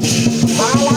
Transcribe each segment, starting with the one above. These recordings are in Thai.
Bye.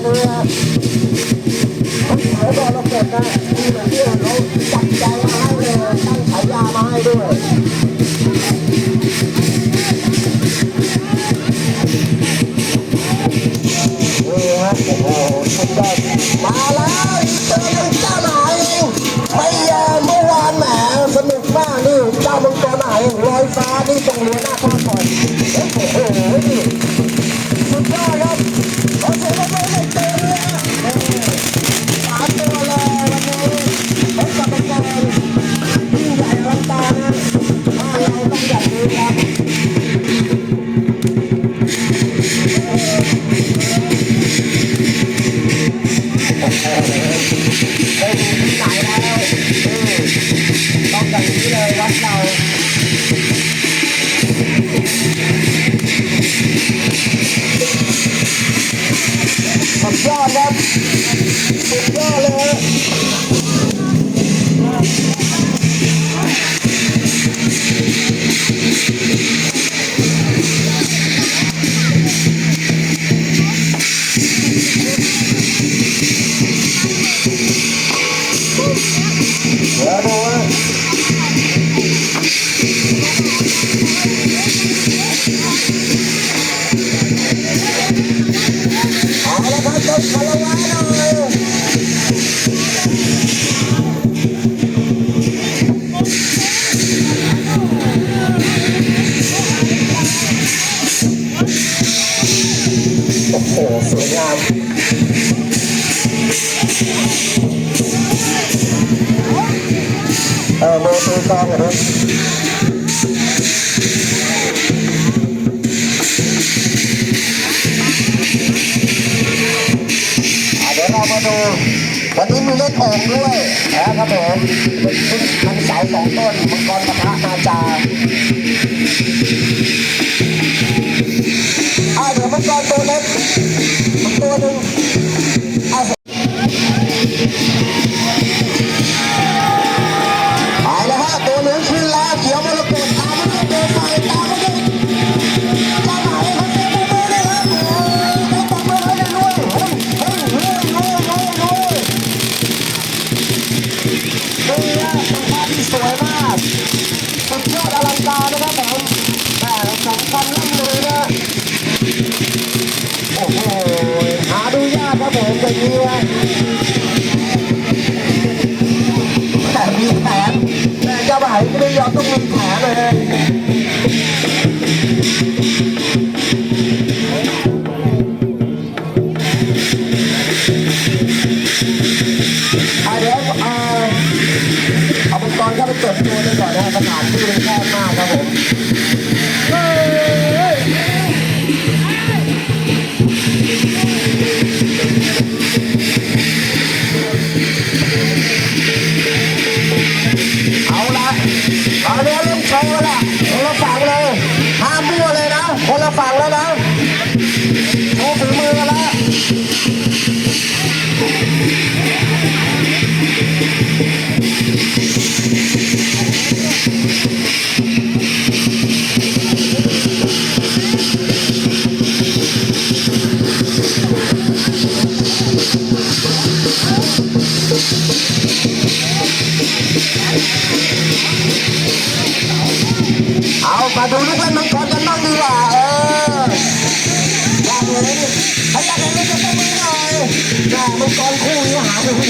เรือเอาบอกเราเกิดได้ เดี๋ยวเรามาดูวันนี้มีเล่นโอ่งด้วยนะครับผมเป็นมันเสาสองต้นมังกรปะทะนาจาอ่าเดี๋ยวมังกรตัวเล็กตัวหนึ่ง เอามาดูลูกเล่นมังกรกันบ้างดีกว่าเอออยากเห็นเลยถ้าอยากเห็นก็จะต้องมือหน่อยแม่มังกรคู่นี้หาไม่ได้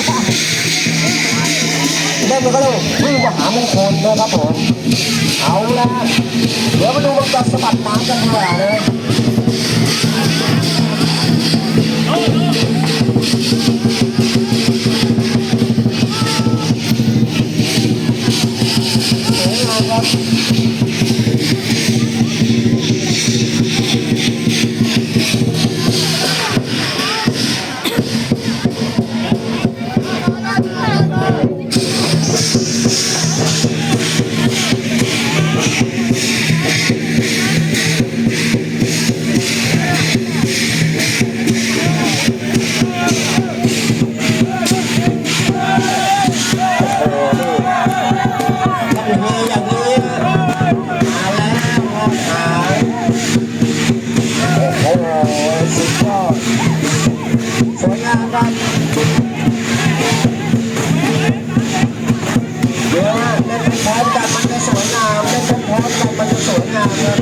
เล่นมันก็เลยวิ่งมาหามงคลนะครับผมเอาละเดี๋ยวมาดูมังกรสะบัดน้ำกันดีกว่าเลย Yeah.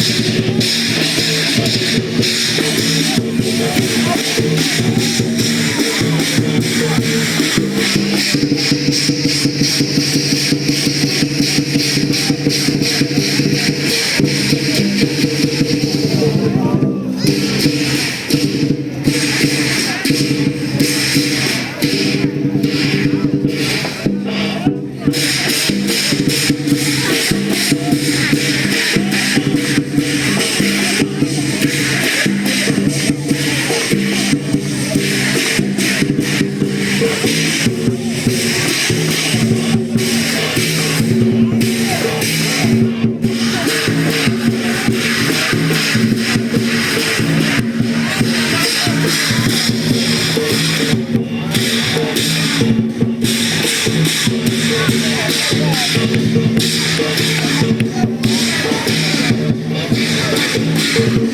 เ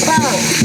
棒